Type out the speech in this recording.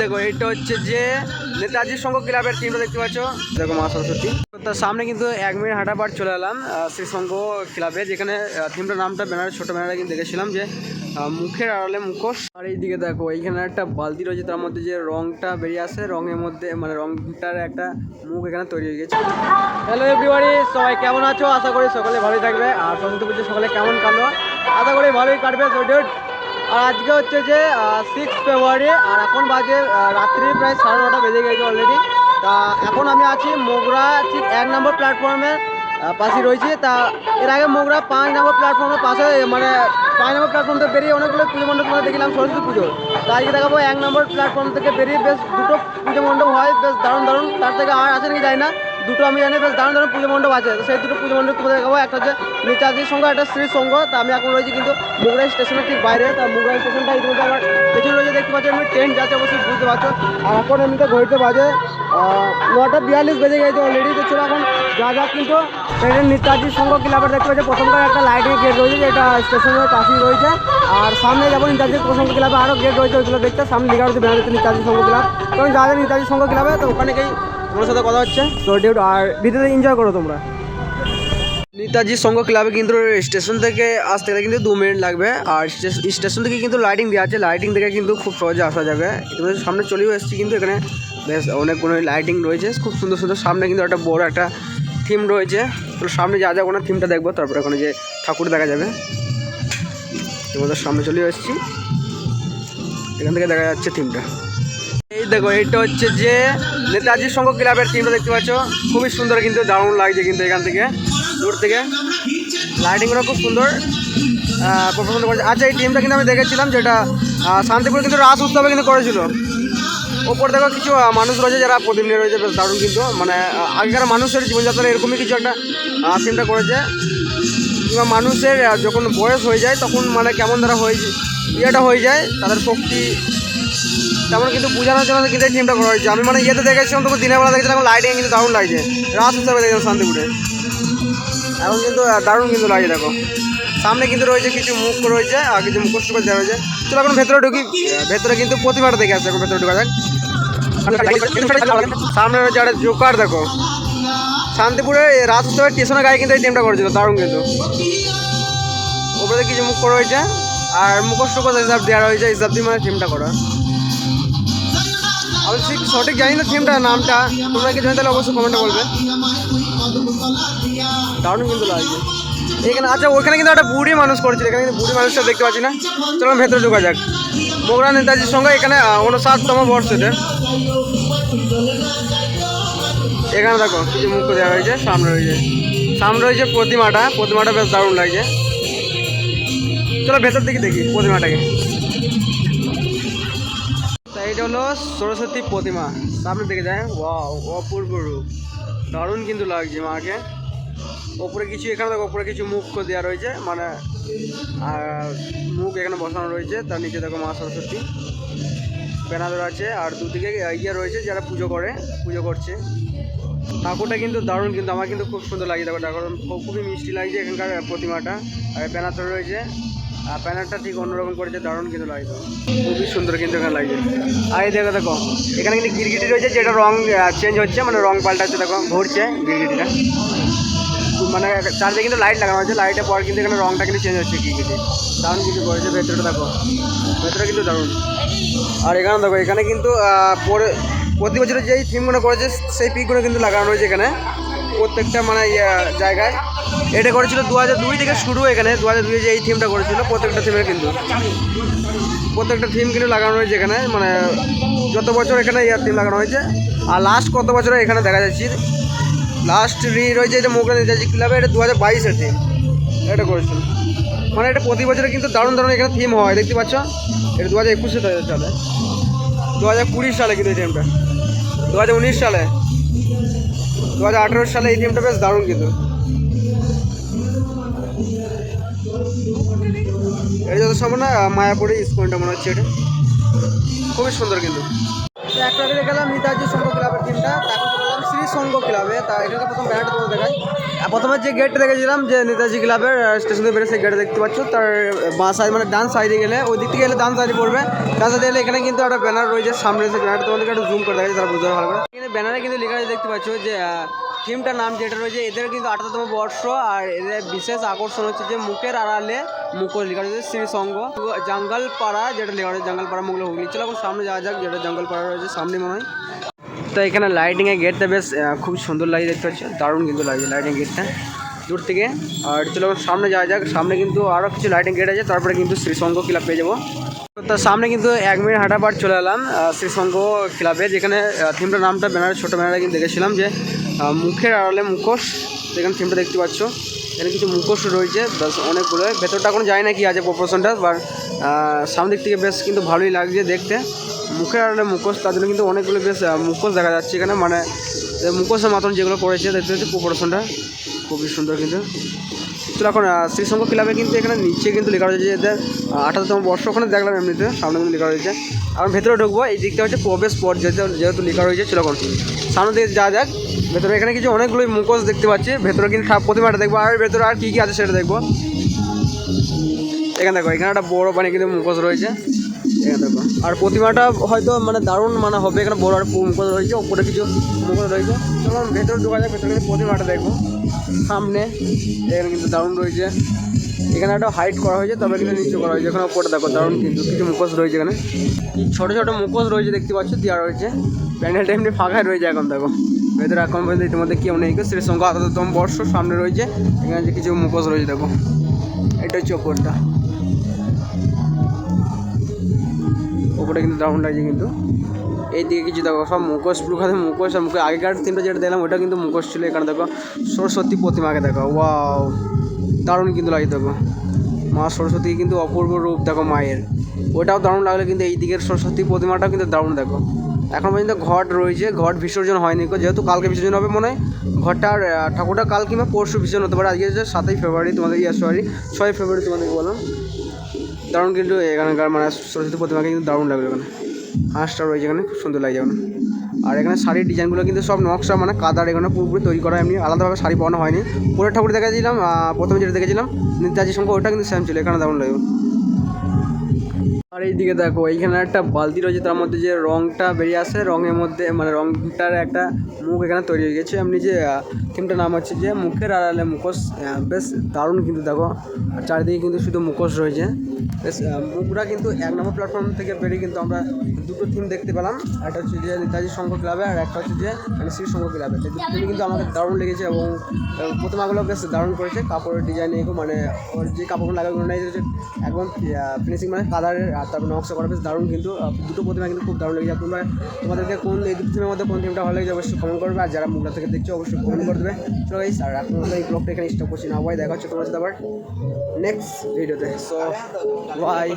দেখো এটা হচ্ছে যে নেতাজি সংঘ ক্লাবের টিমটা দেখতে পাচ্ছ। দেখো মা সরস্বতী। তার সামনে কিন্তু এক মিনিট হাঁটা পার চলে এলাম শ্রী সংঘ ক্লাবে, যেখানে থিমটার নামটা ব্যানারে ছোটো ব্যানারে কিন্তু দেখেছিলাম যে মুখের আড়ালে মুখোশ। আর এইদিকে দেখো, এইখানে একটা বালতি রয়েছে, তার মধ্যে যে রংটা বেরিয়ে আসে, রঙের মধ্যে মানে রংটার একটা মুখ এখানে তৈরি হয়ে গেছে। হ্যালো এভরিবাডি সবাই কেমন আছো? আশা করি সকলে ভালোই থাকবে। আর সরস্বতী পুজো সকালে কেমন কাটলো আশা করি ভালোই কাটবে আর আজকে হচ্ছে যে সিক্স ফেব্রুয়ারি আর এখন বাজে রাত্রি প্রায় সাড়ে নটা বেজে গেছে অলরেডি তা এখন আমি আছি মোগরা, ঠিক এক নম্বর প্ল্যাটফর্মের পাশে রয়েছি। তা এর আগে মোগরা পাঁচ নম্বর প্ল্যাটফর্মের পাশে মানে পাঁচ নম্বর প্ল্যাটফর্ম থেকে বেরিয়ে অনেকগুলো পুজো মণ্ডপ করে দেখলাম, সরস্বতী পুজো। তা আজকে দেখাবো এক নম্বর প্ল্যাটফর্ম থেকে বেরিয়ে বেশ দুটো পুজো মণ্ডপ হয়, বেশ দারুণ দারুণ। তার থেকে আর আছে নাকি জানি না। দুটো আমি জানি, বেশ দারুণ দারুণ পুজো মণ্ডপ আছে। সেই দুটো পুজো মণ্ডপ তোমাদের দেখাবো। একটা হচ্ছে নেতাজির সঙ্গে একটা শ্রী সঙ্গ তা আমি এখন রয়েছি কিন্তু মুগরাই স্টেশনের ঠিক বাইরে। তা মুগরাই স্টেশনটা ইতিমধ্যে আমার পেছনে রয়েছে, দেখতে পাচ্ছি, এমনি ট্রেন যাচ্ছে অবশ্যই বুঝতে পারছ। আর এখন এমনিতে ঘড়িতে বাজে নটা বিয়াল্লিশ বেজে গেছে অলরেডি তো চলো এখন যা যা কিন্তু ট্রেনের নেতাজি সংঘ ক্লাবের দেখতে পাচ্ছি প্রথমবার একটা লাইটিং গেট রয়েছে, যেটা স্টেশনের কাছেই রয়েছে। আর সামনে যেমন নেতাজি সংঘ ক্লাবে আরও গেট রয়েছে ওইগুলো দেখতে। সামনে লেখা রয়েছে বেনারসি নেতাজি সংঘ ক্লাব। কারণ যা যা নেতাজি সংঘ ক্লাবে, তো ওখানে গিয়ে তোমার সাথে কথা হচ্ছে। তো ডিউট আর ভিতরে এনজয় করো তোমরা। নেতাজি সংঘ ক্লাবে কিন্তু স্টেশন থেকে আসতে গেলে কিন্তু দু মিনিট লাগবে। আর স্টে- স্টেশন থেকে কিন্তু লাইটিং দেওয়া আছে। লাইটিং থেকে কিন্তু খুব সহজে আসা যাবে। সামনে চলেও এসেছি কিন্তু এখানে। বেশ অনেকগুলো লাইটিং রয়েছে। খুব সুন্দর সুন্দর সামনে কিন্তু একটা বড় একটা থিম রয়েছে। তো সামনে যা যা কোনো থিমটা দেখব, তারপরে ওখানে যে ঠাকুর দেখা যাবে। তোমাদের সামনে চলে এসেছি। এখান থেকে দেখা যাচ্ছে থিমটা এই দেখো এটা হচ্ছে যে নেতাজি সংঘ ক্লাবের থিমটা দেখতে পাচ্ছ। খুবই সুন্দর কিন্তু, দারুণ লাগছে কিন্তু এখান থেকে, দূর থেকে। লাইটিংগুলো খুব সুন্দর। পারফরমেন্স করেছে। আচ্ছা এই টিমটা কিন্তু আমি দেখেছিলাম, যেটা শান্তিপুরে কিন্তু রাস উৎসবে কিন্তু করেছিল। ওপর দেখো কিছু মানুষ রয়েছে যারা প্রদীপ নিয়ে রয়েছে, বেশ দারুণ কিন্তু মানে আগেকার মানুষের জীবনযাত্রা এরকমই কিছু একটা টিমটা করেছে। কিংবা মানুষের যখন বয়স হয়ে যায়, তখন মানে কেমন তারা হয়ে, ইয়েটা হয়ে যায়, তাদের শক্তি, তেমন কিন্তু বোঝানোর জন্য কিন্তু এই টিমটা করা হয়েছে। আমি মানে ইয়েতে দেখেছিলাম তখন দিনের বেলা দেখেছিলাম লাইটিং কিন্তু দারুণ লাগছে। রাত হিসাবে দেখেছিলাম শান্তিপুরে। এখন কিন্তু দারুণ কিন্তু লাগছে, দেখো। সামনে কিন্তু রয়েছে কিছু মুখ রয়েছে, আর কিছু মুখোশ দেওয়া রয়েছে। চলো এখন ভেতরে ঢুকি। ভেতরে কিন্তু প্রতিমাটা দেখে আসছে এখন ভেতরে ঢুকা যাক। সামনে রয়েছে একটা জোকার, দেখো। শান্তিপুরে রাত উৎসবের স্টেশনের গায়ে কিন্তু এই টিমটা করেছিল, দারুণ কিন্তু। ওপরে কিছু মুখ রয়েছে, আর মুখোশ টুকোশ হিসাব দেওয়া রয়েছে, হিসাব দিয়ে মানে টিমটা করা। আমি ঠিক সঠিক জানি না থিমটা নামটা, তোমরা কি জানি তাহলে অবশ্যই কমেন্টে বলবে। দারুণ কিন্তু লাগছে। এখানে আচ্ছা ওইখানে কিন্তু একটা বুড়ি মানুষ করছিল, এখানে কিন্তু বুড়ি মানুষটা দেখতে পাচ্ছি না। চলো ভেতরে ঢোকা যাক। মোগরা নেতাজির সঙ্গে এখানে উনষাটতম বর্ষ এটা এখানে দেখো কিছু মুখ দেওয়া হয়েছে, সামনে রয়েছে। সামনে রয়েছে প্রতিমাটা প্রতিমাটা বেশ দারুণ লাগছে। চলো ভেতর দিকে দেখি প্রতিমাটাকে। এটা হলো সরস্বতী প্রতিমা। সামনে দেখে যায় ও অপূর্ব রূপ। দারুণ কিন্তু লাগছে মাকে। ওপরে কিছু, এখানে দেখো, ওপরে কিছু মুখ দেওয়া রয়েছে মানে আর মুখ এখানে বসানো রয়েছে, তার নিচে দেখো মা সরস্বতী। ব্যানার আছে, আর দুদিকে ইয়ে রয়েছে, যারা পুজো করে, পুজো করছে। ঠাকুরটা কিন্তু দারুণ, কিন্তু আমার কিন্তু খুব সুন্দর লাগে, দেখো ঠাকুর খুবই মিষ্টি লাগছে এখানকার প্রতিমাটা। আর ব্যানারটা রয়েছে, আর ব্যানারটা ঠিক অন্যরকম করেছে, দারুণ কিন্তু লাগছে। খুবই সুন্দর কিন্তু এখানে লাগছে। আর এই দেখো দেখো, এখানে কিন্তু গিরগিটি রয়েছে, যেটা রং চেঞ্জ হচ্ছে মানে রং পাল্টাচ্ছে, দেখো, ঘুরছে গিরগিটিটা। মানে চার্জে কিন্তু লাইট লাগানো হয়েছে লাইটের পর কিন্তু এখানে রংটা কিন্তু চেঞ্জ হচ্ছে গিরগিটি দারুণ কিন্তু করেছে ভেতরটা, দেখো। ভেতরে কিন্তু দারুণ। আর এখানে দেখো, এখানে কিন্তু পরে প্রতি বছরে যেই থিমগুলো করেছে, সেই পিকগুলো কিন্তু লাগানো রয়েছে এখানে। প্রত্যেকটা মানে জায়গায়। এটা করেছিল দু হাজার দুই থেকে শুরু এখানে দু হাজার দুই যে এই থিমটা করেছিল, প্রত্যেকটা থিমের কিন্তু। প্রত্যেকটা থিম কিন্তু লাগানো হয়েছে এখানে মানে যত বছর এখানে ইয়ার থিম লাগানো হয়েছে। আর লাস্ট কত বছরে এখানে দেখা যাচ্ছে লাস্ট রি রয়েছে এটা মোগরা নেতাজি ক্লাবে এটা দু হাজার বাইশের থিম এটা করেছিল। মানে এটা প্রতি বছরে কিন্তু দারুণ দারুণ এখানে থিম হয়, দেখতে পাচ্ছ? এটা দু হাজার একুশে সালে দু হাজার কুড়ি সালে কিন্তু এই থিমটা দু হাজার উনিশ সালে। দু হাজার আঠেরো সালে এই থিমটা বেশ দারুণ কিন্তু। এটা যত সম্ভব না, মায়াপুরি স্কুলটা মনে হচ্ছে এটা। খুবই সুন্দর কিন্তু। একটা গেলাম, নেতাজি সংঘ ক্লাবের টিমটা তারপর শ্রী শ্রীসংঘ ক্লাবে তা এখানে প্রথম ব্যানারটা তোমাদের দেখাই। প্রথমে যে গেটটা দেখেছিলাম, যে নেতাজি ক্লাবের স্টেশন থেকে বেরিয়ে সেই গেটে দেখতে পাচ্ছ। তার বাঁ সাইড মানে ডান সাইডে গেলে ওই দিক থেকে গেলে ডান সাইডে পড়বে। ডান সাইডে গেলে এখানে কিন্তু একটা ব্যানার রয়েছে, সামনে সেই ব্যানারটা তোমাদেরকে একটু জুম করে দেখাচ্ছি তারা বুঝতে পারবে এখানে ব্যানারে কিন্তু লেখা আছে, দেখতে পাচ্ছ যে থিমটার নাম যেটা রয়েছে, এদের কিন্তু আঠারোতম বর্ষ, আর এদের বিশেষ আকর্ষণ হচ্ছে যে মুখের আড়ালে মুখোশ লেখা রয়েছে শ্রীসংঘ জঙ্গল পাড়া যেটা লেখা রয়েছে জঙ্গল পাড়া মুখলে হুগলি। চলো এখন সামনে যাওয়া যাক, যেটা জঙ্গল পাড়া রয়েছে, সামনে মনে হয়। তো এখানে লাইটিং এর গেটটা বেশ খুব সুন্দর লাগে দেখতে পাচ্ছ। দারুণ কিন্তু লাগছে লাইটিং গেটটা দূর থেকে। আর চলো সামনে যাওয়া যাক। সামনে কিন্তু আরও কিছু লাইটিং গেট আছে। তারপরে কিন্তু শ্রীসংঘ ক্লাব পেয়ে যাব। তো সামনে কিন্তু এক মিনিট হাঁটা পার চলে এলাম শ্রীসংঘ ক্লাবে যেখানে থিমটার নামটা ব্যানারে ছোটো ব্যানারে কিন্তু দেখেছিলাম যে মুখের আড়ালে মুখোশ, যেখানে থিমটা দেখতে পাচ্ছ। এখানে কিছু মুখোশ রয়েছে। বেশ অনেকগুলো। ভেতরটা এখন যায় না কি আছে প্রপোশনটা বাট সামনের দিক থেকে বেশ কিন্তু ভালোই লাগছে দেখতে। মুখের আড়ালে মুখোশ, তার জন্য কিন্তু অনেকগুলো বেশ মুখোশ দেখা যাচ্ছে এখানে। মানে মুখোশের মতন যেগুলো করেছে দেখতে পাচ্ছি প্রপোশনটা খুবই সুন্দর কিন্তু। তো এখন শ্রীসংঘ ক্লাবে কিন্তু এখানে নিচে কিন্তু লেখা রয়েছে যে আঠারোতম বর্ষ ওখানে দেখলাম এমনিতে, সামনে কিন্তু লেখা রয়েছে। আর ভেতরে ঢুকবো, এই দিকটা হচ্ছে প্রবেশ পথ, যেহেতু যেহেতু লেখা রয়েছে এখন সামনে দিকে যা যাক, ভেতরে এখানে কিছু অনেকগুলোই মুখোশ দেখতে পাচ্ছি। ভেতরে কিন্তু প্রতিমাটা দেখব, আর ভেতরে আর কী কী আছে সেটা দেখব। এখানে দেখো, এখানে একটা বড় পানি কিন্তু মুখোশ রয়েছে। দেখো। আর প্রতিমাটা হয়তো মানে দারুণ মানে হবে, এখানে বড় আর মুখোশ রয়েছে, ওপরে কিছু মুখোশ রয়েছে। তখন ভেতরে ঢোকা যায় ভেতরে প্রতিমাটা দেখব। সামনে এখানে কিন্তু দারুণ রয়েছে। এখানে একটা হাইট করা হয়েছে, তবে কিন্তু নিচু করা হয়েছে। এখানে ওপরে দেখো, দারুণ কিন্তু, কিছু মুখোশ রয়েছে এখানে। ছোটো ছোটো মুখোশ রয়েছে, দেখতে পাচ্ছ, দেওয়া রয়েছে। প্যান্ডেলটা এমনি ফাঁকাই রয়েছে এখন, দেখো। ভেতরে এখন পর্যন্ত ইতিমধ্যে কেউ নেই শ্রীসংঘ আপাততম বর্ষ সামনে রয়েছে। এখানে যে কিছু মুখোশ রয়েছে, দেখো। এটা হচ্ছে ওপরটা। ওপরে কিন্তু দারুণ লাগছে কিন্তু। এই দিকে কিছু দেখো সব মুখোশ পুরো মুখোশ আর মুখে আগেকার তিনটা যেটা দেখলাম ওটা কিন্তু মুখোশ ছিল। এখানে দেখো সরস্বতী প্রতিমাকে দেখো ওয়াও দারুণ কিন্তু লাগে দেখো। মা সরস্বতী কিন্তু অপূর্ব রূপ দেখো মায়ের। ওটাও দারুণ লাগলে কিন্তু এই দিকের সরস্বতী প্রতিমাটাও কিন্তু দারুণ দেখো। এখন পর্যন্ত ঘট রয়েছে ঘট বিসর্জন হয়নি যেহেতু কালকে বিসর্জন হবে মনে হয় ঘরটার আহ, ঠাকুরটা কাল কিংবা পরশু বিসর্জন হতে পারে। আজকে হচ্ছে সাতই ফেব্রুয়ারি তোমাদের ইয়ে সরি ছয় ফেব্রুয়ারি তোমাদেরকে বললাম। দারুণ কিন্তু এখানকার মানে সরস্বতী প্রতিমাকে কিন্তু দারুণ লাগল এখানে। হাঁসটা রয়েছে এখানে, খুব সুন্দর লাগে এখানে। আর এখানে শাড়ির ডিজাইনগুলো কিন্তু সব নকশা মানে কাদার এখানে পুরোপুরি তৈরি করা, এমনি আলাদাভাবে শাড়ি পাওয়ানো হয়নি। পুরো ঠাকুর দেখেছিলাম প্রথমে যেটা দেখেছিলাম, নেতাজি সঙ্গে ওটা কিন্তু সেম ছিল, এখানে দারুণ লাগবে আর এইদিকে দেখো, এইখানে একটা বালতি রয়েছে, তার মধ্যে যে রংটা বেরিয়ে আসে, রঙের মধ্যে মানে রংটার একটা মুখ এখানে তৈরি হয়ে গেছে। এমনি যে থিমটার নাম হচ্ছে যে মুখের আড়ালে মুখোশ বেশ দারুণ কিন্তু দেখো। চারিদিকে কিন্তু শুধু মুখোশ রয়েছে। বেশ মুখটা কিন্তু এক নম্বর প্ল্যাটফর্ম থেকে বেরিয়ে কিন্তু আমরা দুটো থিম দেখতে পেলাম। একটা হচ্ছে যে নেতাজি সংঘ ক্লাবে আর একটা হচ্ছে যে মানে শ্রী সংঘ ক্লাবে। দুটো থিমই কিন্তু আমাকে দারুণ লেগেছে এবং প্রতিমাগুলো বেশ দারুণ করেছে। কাপড়ের ডিজাইন মানে ওর যে কাপড়গুলো লাগাগুলো নেই একদম ফিনিশিং মানে কালারের আর তারপর নকশা করা বেশ দারুণ কিন্তু দুটো প্রতিমা কিন্তু খুব দারুণ লেগেছে। তোমরা তোমাদেরকে কোন এই প্রতিমার মধ্যে কোন থিমটা ভালো লেগেছে অবশ্যই কমেন্ট করবে, আর যারা মুগলা থেকে দেখছ অবশ্যই কমেন্ট করে দেবে। চলো গাইস আর এখন এই ব্লগটা এখানে স্টপ করছি। না ভাই দেখা হচ্ছে তোমার সাথে আবার নেক্সট ভিডিওতে সো বাই